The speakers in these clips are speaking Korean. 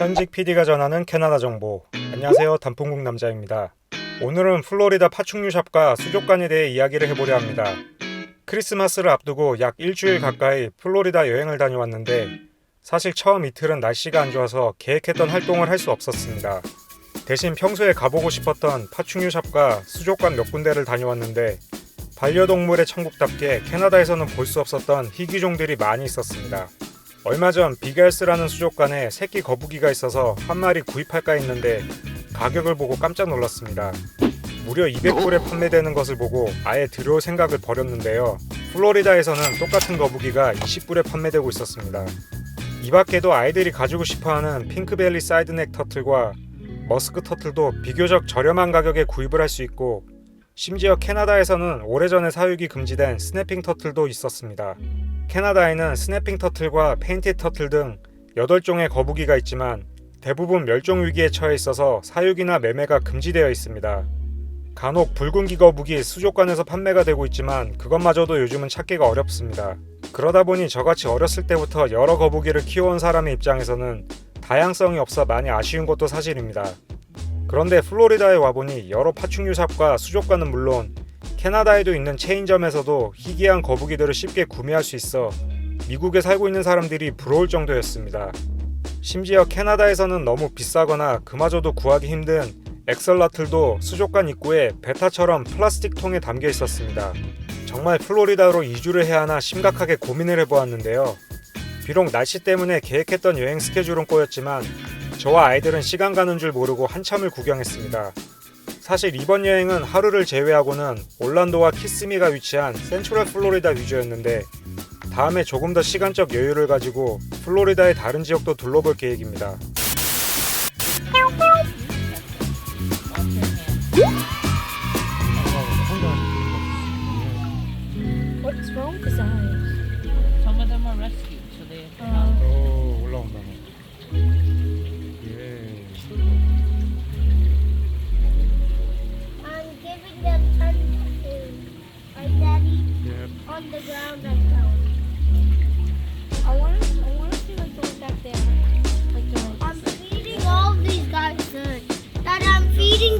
현직 PD가 전하는 캐나다 정보. 안녕하세요. 단풍국 남자입니다. 오늘은 플로리다 파충류 샵과 수족관에 대해 이야기를 해보려 합니다. 크리스마스를 앞두고 약 일주일 가까이 플로리다 여행을 다녀왔는데 사실 처음 이틀은 날씨가 안 좋아서 계획했던 활동을 할 수 없었습니다. 대신 평소에 가보고 싶었던 파충류 샵과 수족관 몇 군데를 다녀왔는데 반려동물의 천국답게 캐나다에서는 볼 수 없었던 희귀종들이 많이 있었습니다. 얼마 전 비겔스라는 수족관에 새끼 거북이가 있어서 한 마리 구입할까 했는데 가격을 보고 깜짝 놀랐습니다. 무려 200불에 판매되는 것을 보고 아예 들여올 생각을 버렸는데요. 플로리다에서는 똑같은 거북이가 20불에 판매되고 있었습니다. 이 밖에도 아이들이 가지고 싶어하는 핑크벨리 사이드넥 터틀과 머스크 터틀도 비교적 저렴한 가격에 구입을 할 수 있고 심지어 캐나다에서는 오래전에 사육이 금지된 스냅핑 터틀도 있었습니다. 캐나다에는 스냅핑 터틀과 페인티 터틀 등 8종의 거북이가 있지만 대부분 멸종 위기에 처해 있어서 사육이나 매매가 금지되어 있습니다. 간혹 붉은 기 거북이 수족관에서 판매가 되고 있지만 그것마저도 요즘은 찾기가 어렵습니다. 그러다 보니 저같이 어렸을 때부터 여러 거북이를 키워온 사람의 입장에서는 다양성이 없어 많이 아쉬운 것도 사실입니다. 그런데 플로리다에 와보니 여러 파충류 샵과 수족관은 물론 캐나다에도 있는 체인점에서도 희귀한 거북이들을 쉽게 구매할 수 있어 미국에 살고 있는 사람들이 부러울 정도였습니다. 심지어 캐나다에서는 너무 비싸거나 그마저도 구하기 힘든 엑설라틀도 수족관 입구에 베타처럼 플라스틱 통에 담겨 있었습니다. 정말 플로리다로 이주를 해야 하나 심각하게 고민을 해보았는데요. 비록 날씨 때문에 계획했던 여행 스케줄은 꼬였지만 저와 아이들은 시간 가는 줄 모르고 한참을 구경했습니다. 사실 이번 여행은 하루를 제외하고는 올란도와 키스미가 위치한 센트럴 플로리다 위주였는데 다음에 조금 더 시간적 여유를 가지고 플로리다의 다른 지역도 둘러볼 계획입니다. What's wrong with his eyes? Some of them are rescued, so they.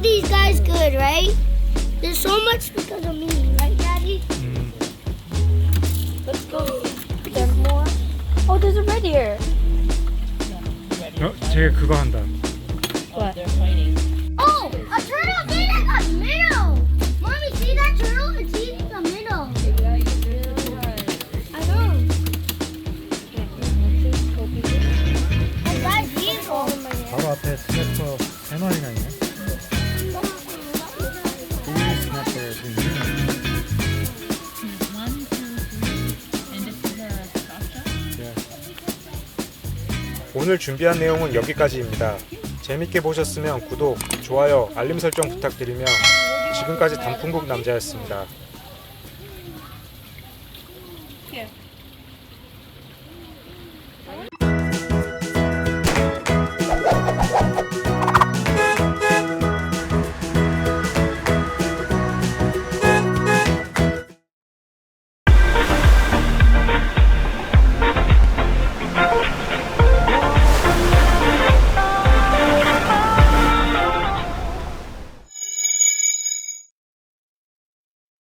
feeding these guys good, right? There's so much because of me, right, Daddy? 음, Let's go. There's more. Oh, there's a red ear. Ready? 어, 쟤 그거 한다. Oh, they're fighting. Oh, a turtle ate in the middle. Mommy, see that turtle? It's eating the middle. I know. And guys, he's all in my hair. 바로 앞에 스냅퍼 세 마리나 있네. 오늘 준비한 내용은 여기까지입니다. 재밌게 보셨으면 구독, 좋아요, 알림 설정 부탁드리며 지금까지 단풍국 남자였습니다.